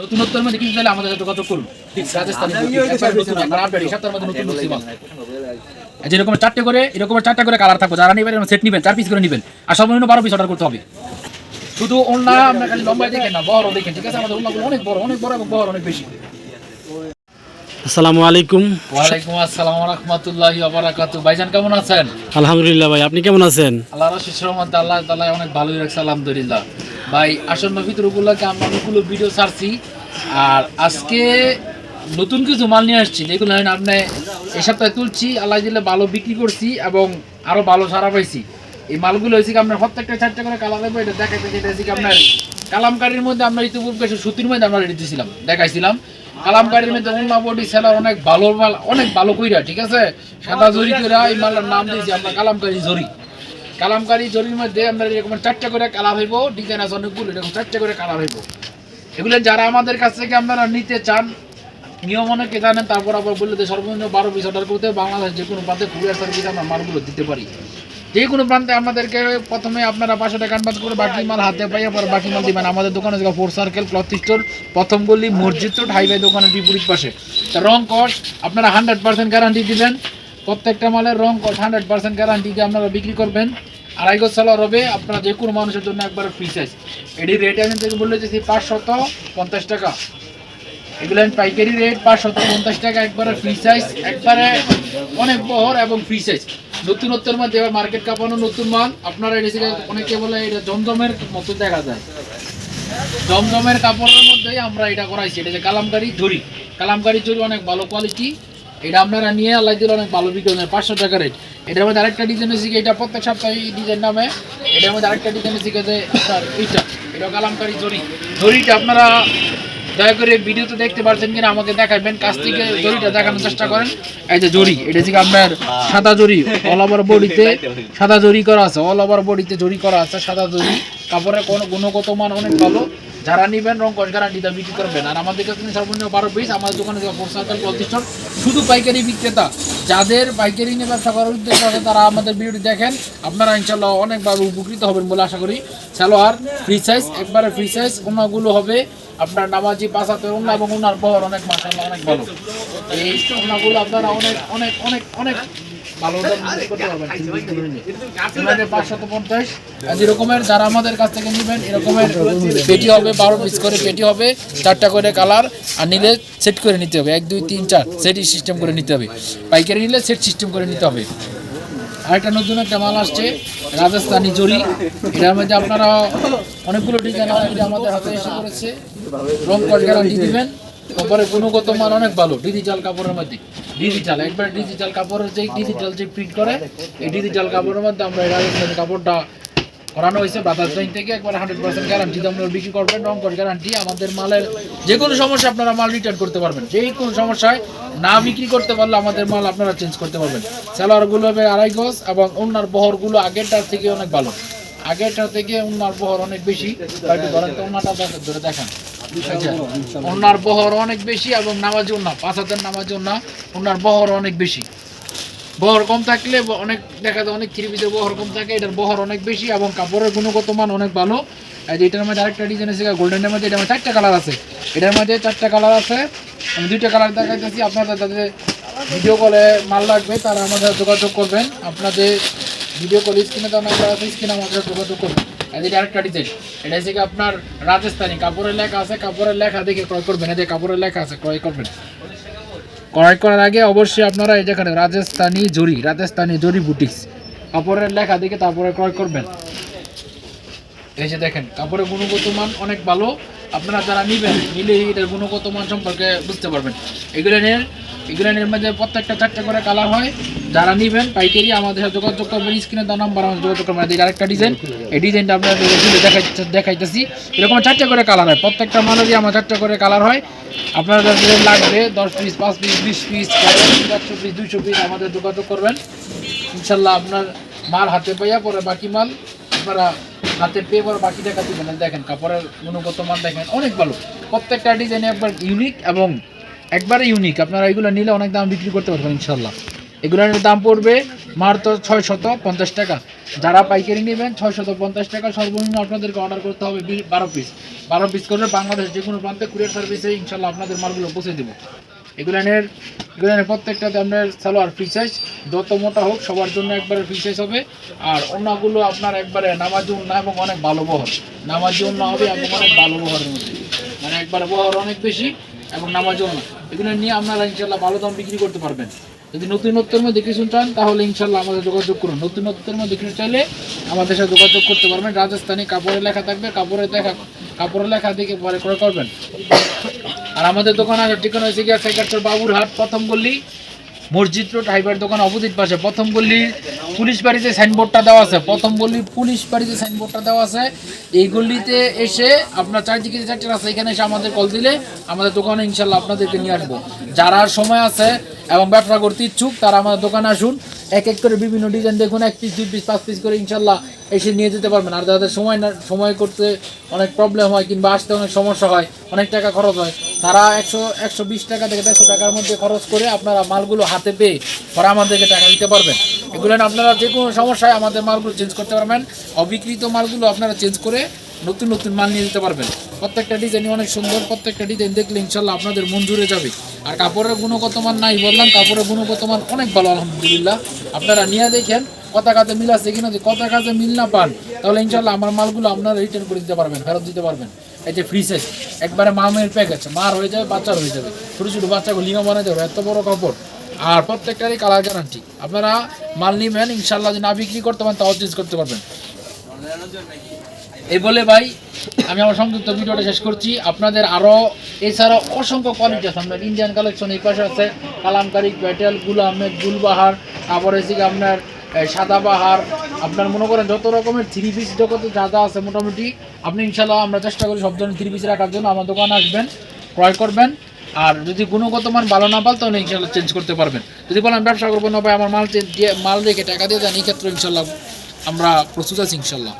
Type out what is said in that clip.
নতুনত্বের মধ্যে কিছু আমাদের যোগাযোগ করুন। যেরকম চারটে করে এরকম চারটে করে কালার থাকবে। যারা নেবেন সেট নেবেন চার পিস করে নেবেন। আর সর্বনিম্ন বারো পিস অর্ডার করতে হবে। শুধু ওনা আমরা খালি লম্বায় দেখেন না বড় দেখেন। ঠিক আছে আমাদের ওনাগুলো অনেক বড় অনেক বড় এবং বড় অনেক বেশি। আসসালামু আলাইকুম। ওয়ালাইকুম আসসালাম রহমতুল্লাহি বারাকাতু ভাইজান কেমন আছেন? আলহামদুলিল্লাহ ভাই আপনি কেমন আছেন? আল্লাহ রহমত অনেক ভালোই রাখছে আলহামদুলিল্লাহ। ভাই, আসন্ন ভিতরগুলোকে আমরা অনেকগুলো ভিডিও ছাড়ছি। আর আজকে নতুন কিছু মাল নিয়ে আসছি। যেগুলো হয় আপনি এই সপ্তাহে তুলছি, আল্লাহ দিলে ভালো বিক্রি করছি এবং আরও ভালো সারা পাইছি। এই মালগুলো হয়েছে কি আপনার প্রত্যেকটা চারটে করে কালার দেবো এটা দেখাইতে যেটা হয়েছে কি আপনার কালামকারির মধ্যে আমরা ইতিপূর্বে সুতির মধ্যে আমরা রেডি দিয়েছিলাম দেখাইছিলাম। কালামকারীর মধ্যে উন্না বডি সেলার অনেক ভালো মাল, অনেক ভালো কইরা, ঠিক আছে? সাদা জরি কইরা এই মালের নাম দিয়েছি, আমরা কালামকারী জরি। কালামকারি জরির মধ্যে আমরা এরকম চারটে করে কালার হইব, ডিজাইন আছে অনেকগুলো, এরকম চারটে করে কালার হইব। এগুলো যারা আমাদের কাছ থেকে আপনারা নিতে চান, নিয়ম অনেকে জানেন, তারপর আবার বললে যে সর্বনিম্ন বারো পিস অর্ডার করতে বাংলাদেশ যে কোনো প্রান্তে কুরিয়ার সার্ভিস আমরা মালগুলো দিতে পারি। যে কোনো প্রান্তে আমাদেরকে প্রথমে আপনারা পাঁচশো টাকা অ্যাডভান্স করে বাকি মাল হাতে পাইয়া পরে বাকি মাল দিবেন। আমাদের দোকানে ফোর সার্কেল ক্লথ স্টোর প্রথম গলি, মসজিদ রোড হাইওয়ে দোকানের বিপরীত পাশে। রং কস আপনারা হান্ড্রেড পার্সেন্ট গ্যারান্টি দিবেন। প্রত্যেকটা মালের রং হান্ড্রেড পার্সেন্ট গ্যারান্টি দিয়ে আপনারা বিক্রি করবেন। আড়াই গজ সালোয়ার হবে, আপনারা যে কোনো মানুষের জন্য একবারে ফ্রি সাইজ এটির রেট আমি থেকে বললে যে পাঁচশত পঞ্চাশ টাকা। এগুলো পাইকারি রেট পাঁচশত পঞ্চাশ টাকা একবারে ফ্রি সাইজ একবারে অনেক বহর এবং ফ্রি সাইজ নতুনত্বের মধ্যে এবার মার্কেট কাঁপানো নতুন মাল। আপনারা এটা অনেকে বলে এটা জমজমের মতো দেখা যায়। জমজমের কাপড়ের মধ্যেই আমরা এটা করাইছি। এটা যে কালামকারি জরি কালামকারি জরি অনেক ভালো কোয়ালিটি এটা আপনারা নিয়ে আল্লাহ দিলে অনেক ভালো বিক্রি পাঁচশো টাকা রেট এটার মধ্যে আরেকটা ডিজাইন শিখে এটা প্রত্যেক সপ্তাহে ডিজাইন নামে। এটার মধ্যে আরেকটা ডিজাইন আপনার এইটা এটা কালামকারি জরি। জরিটা আপনারা দয়া করে ভিডিওতে দেখতে পারছেন কিনা, আমাকে দেখাবেন। কাছ থেকে জরিটা দেখানোর চেষ্টা করেন। এই যে জরি, এটা হচ্ছে কি আপনার সাদা জরি অল ওভার বডিতে সাদা জরি করা আছে অল ওভার বডিতে জরি করা আছে, সাদা জরি। কাপড়ের কোনো গুণগত মান অনেক ভালো। যারা নিবেন রং কস গ্যারান্টিটা বিক্রি করবেন। আর আমাদের কাছে সর্বনিম্ন বারো পিস আমাদের দোকানে সার্কেল প্রতিষ্ঠান। শুধু পাইকারি বিক্রেতা, যাদের পাইকারি নিয়ে ব্যবসা করার উদ্দেশ্য আছে, তারা আমাদের ভিডিওটি দেখেন। আপনারা ইনশাল্লাহ অনেকভাবে উপকৃত হবেন বলে আশা করি। সালোয়ার ফ্রি সাইজ একবারে ফ্রি সাইজ ওনাগুলো হবে আপনার নামাজি পাশাতে ওনা এবং ওনার বহর অনেক মাসাল্লাহ অনেক ভালো। এই ওনাগুলো আপনারা অনেক অনেক অনেক অনেক ভালো দাম করতে পারবেন পাঁচশত পঞ্চাশ যেরকমের যারা আমাদের কাছ থেকে নেবেন এরকমের পেটি হবে বারো পিস করে পেটি হবে চারটা করে কালার আর নিলে সেট করে নিতে হবে এক দুই তিন চার সেটই সিস্টেম করে নিতে হবে পাইকারি নিলে সেট সিস্টেম করে নিতে হবে আরেকটা নতুন একটা মাল আসছে রাজস্থানি জরি এটার মধ্যে আপনারা অনেকগুলো ডিজাইন আমাদের হাতে এসে করেছে রং কট গ্যারান্টি দিবেন তারপরে গুণগত মান অনেক ভালো ডিজিটাল কাপড়ের মধ্যে। ডিজিটাল একবার ডিজিটাল কাপড়ের যে ডিজিটাল যে প্রিন্ট করে, এই ডিজিটাল কাপড়ের মধ্যে আমরা কাপড়টা করানো হয়েছে বাতাস ব্যাংক থেকে একবার হান্ড্রেড পার্সেন্ট গ্যারান্টি আপনারা বিক্রি করবেন, রং কট গ্যারান্টি আমাদের মালের যে কোনো সমস্যা আপনারা মাল রিটার্ন করতে পারবেন। যে কোনো সমস্যায় না বিক্রি করতে পারলে আমাদের মাল আপনারা চেঞ্জ করতে পারবেন। সালোয়ারগুলো হবে আড়াই গজ এবং ওনার বহরগুলো আগেরটার থেকে অনেক ভালো। আগেরটার থেকে ওনার বহর অনেক বেশি ধরেন তো ধরে দেখেন। ওনার বহর অনেক বেশি এবং নামাজি ওনা পাঁচ হাতের নামাজি ওনা ওনার বহর অনেক বেশি। বহর কম থাকলে অনেক দেখা যায় অনেক থ্রিপিতে বহর কম থাকে এটার বহর অনেক বেশি এবং কাপড়ের গুণগত মান অনেক ভালো। যে এটার মধ্যে আরেকটা ডিজাইন আছে গোল্ডেনের মধ্যে এটার মধ্যে চারটা কালার আছে। এটার মধ্যে চারটা কালার আছে আমি দুইটা কালার দেখাইতেছি আপনারা যাদের ভিডিও কলে মাল লাগবে তারা আমাদের যোগাযোগ করবেন। আপনাদের ভিডিও কল স্ক্রিনে তো স্ক্রিনে আমাদের যোগাযোগ করবেন। এটা আরেকটা ডিজাইন এটা আপনার রাজস্থানি, কাপড়ের লেখা আছে, কাপড়ের লেখা দেখে ক্রয় করবেন, এই যে কাপড়ের লেখা আছে, ক্রয় করবেন। ক্রয় করার আগে অবশ্যই আপনারা এই যেখানে রাজস্থানি জরি রাজস্থানি জরি বুটিক্স কাপড়ের লেখা দেখে তারপরে ক্রয় করবেন। এই যে দেখেন, কাপড়ের গুণগত মান অনেক ভালো। আপনারা যারা নেবেন নিলেই এটার গুণগত মান সম্পর্কে বুঝতে পারবেন। এগুলো নিয়ে এগুলো মধ্যে প্রত্যেকটা চারটে করে কালার হয়। যারা নেবেন, পাইকারি আমাদের সাথে যোগাযোগ করবেন, স্ক্রিনে দেওয়া নাম্বার, আমাদের যোগাযোগ করবেন। এই আরেকটা ডিজাইন এই ডিজাইনটা আপনাদের দেখাইতে দেখাইতেছি। এরকম চারটে করে কালার হয়। প্রত্যেকটা মালেরই আমার চারটে করে কালার হয়। আপনারা যাদের লাগবে, দশ পিস পাঁচ পিস বিশ পিস একশো পিস দুইশো পিস আমাদের যোগাযোগ করবেন। ইনশাল্লাহ আপনার মাল হাতে পাইয়া পরে বাকি মাল আপনারা হাতে পেয়ে পরে বাকি টাকা দিবেন। দেখেন, কাপড়ের গুণগত মান দেখেন, অনেক ভালো। প্রত্যেকটা ডিজাইন একবার ইউনিক এবং একবারে ইউনিক আপনারা এগুলো নিলে অনেক দাম বিক্রি করতে পারবেন ইনশাল্লাহ এগুলোর দাম পড়বে মাত্র ছয় শত পঞ্চাশ টাকা। যারা পাইকারি নেবেন, ছয়শত পঞ্চাশ টাকা সর্বনিম্ন আপনাদেরকে অর্ডার করতে হবে বারো পিস বারো পিস করলে বাংলাদেশ যে কোনো প্রান্তে কুরিয়ার সার্ভিসে ইনশাল্লাহ আপনাদের মালগুলো পৌঁছে দেবো। এগুলানের এগুলানের প্রত্যেকটাতে আপনার সালোয়ার ফ্রি সাইজ যত মোটা হোক, সবার জন্য একবারে ফ্রি সাইজ হবে। আর অন্যগুলো আপনার একবারে নামাজি উন্না এবং অনেক ভালো বহর। নামাজি উন্না হবে এবং অনেক ভালো বহরের মধ্যে। মানে একবারে বহর অনেক বেশি এবং নামাজি উন্না এগুলো নিয়ে আপনারা ইনশাল্লাহ ভালো দাম বিক্রি করতে পারবেন। যদি নতুনত্বের মধ্যে কিছু চান, তাহলে ইনশাল্লাহ আমাদের যোগাযোগ করুন। নতুনত্বের মধ্যে কিছু চাইলে আমাদের সাথে যোগাযোগ করতে পারবেন। রাজস্থানি কাপড়ের লেখা থাকবে, কাপড়ের দেখা, কাপড়ের লেখা দেখে পরে ক্রয় করবেন। আর আমাদের দোকান আছে, ঠিকানা হচ্ছে গিয়া সেক্রেটার বাবুরহাট, প্রথম গল্লি মসজিদ রোড, হাইবার দোকান অপোজিট পাশে, প্রথম গল্লি পুলিশ বাড়িতে সাইনবোর্ডটা দেওয়া আছে। প্রথম বলি পুলিশ বাড়িতে সাইনবোর্ডটা দেওয়া আছে। এই গল্লিতে এসে আপনার চারিদিকে যে চারটে রাস্তা এখানে এসে আমাদের কল দিলে আমাদের দোকানে ইনশাল্লাহ আপনাদেরকে নিয়ে আসব। যারা সময় আছে এবং ব্যবসা করতে ইচ্ছুক, তারা আমাদের দোকানে আসুন। এক এক করে বিভিন্ন ডিজাইন দেখুন, এক পিস দুই পিস পাঁচ পিস করে ইনশাল্লাহ এসে নিয়ে যেতে পারবেন। আর যাদের সময় না, সময় করতে অনেক প্রবলেম হয় কিংবা আসতে অনেক সমস্যা হয়, অনেক টাকা খরচ হয়, তারা একশো একশো বিশ টাকা থেকে দেড়শো টাকার মধ্যে খরচ করে আপনারা মালগুলো হাতে পেয়ে পরে আমাদেরকে টাকা দিতে পারবেন। এগুলো আপনারা যে কোনো সমস্যায় আমাদের মালগুলো চেঞ্জ করতে পারবেন। অবিকৃত মালগুলো আপনারা চেঞ্জ করে নতুন নতুন মাল নিয়ে দিতে পারবেন। প্রত্যেকটা ডিজাইন অনেক সুন্দর, প্রত্যেকটা ডিজাইন দেখলে ইনশাল্লাহ আপনাদের মঞ্জুরে যাবে। আর কাপড়ের গুণগত মান নাই বললাম, কাপড়ের গুণগত মান অনেক ভালো, আলহামদুলিল্লাহ। আপনারা নিয়ে দেখেন কথা কাজে মিল আছে কিনা যে কথা কাজে মিল না পান, তাহলে ইনশাল্লাহ আমার মালগুলো আপনারা রিটার্ন করে দিতে পারবেন, ফেরত দিতে পারবেন। এই যে ফ্রি সাইজ একবারে মামের প্যাক আছে মার হয়ে যাবে বাচ্চার হয়ে যাবে। ছোটো ছোটো বাচ্চাগুলো লিমা বানাতে হবে এত বড় কাপড়। আর প্রত্যেকটারই কালার গ্যারান্টি আপনারা মাল নিবেন ইনশাল্লাহ যদি না বিক্রি করতে পারেন, তাও চেঞ্জ করতে পারবেন। এই বলে ভাই, আমি আমার সংযুক্ত ভিডিওটা শেষ করছি। আপনাদের আরও এছাড়াও অসংখ্য কোয়ালিটি আছে। আপনার ইন্ডিয়ান কালেকশন এই পাশে আছে কালামকারি প্যাটেল গুল আহমেদ, গুলবাহার, তারপরে হচ্ছে আপনার সাদাবাহার। আপনার মনে করেন যত রকমের থ্রি পিস জগতে যা যা আছে মোটামুটি, আপনি ইনশাল্লাহ আমরা চেষ্টা করি সব ধরনের থ্রি পিস রাখার জন্য। আমার দোকানে আসবেন, ক্রয় করবেন। আর যদি গুণগত মান ভালো না পাল তাহলে ইনশাল্লাহ চেঞ্জ করতে পারবেন। যদি বলেন ব্যবসা করব না ভাই, আমার মাল মাল রেখে টাকা দিয়ে দেন, এই ক্ষেত্রে ইনশাল্লাহ আমরা প্রস্তুত আছি ইনশাল্লাহ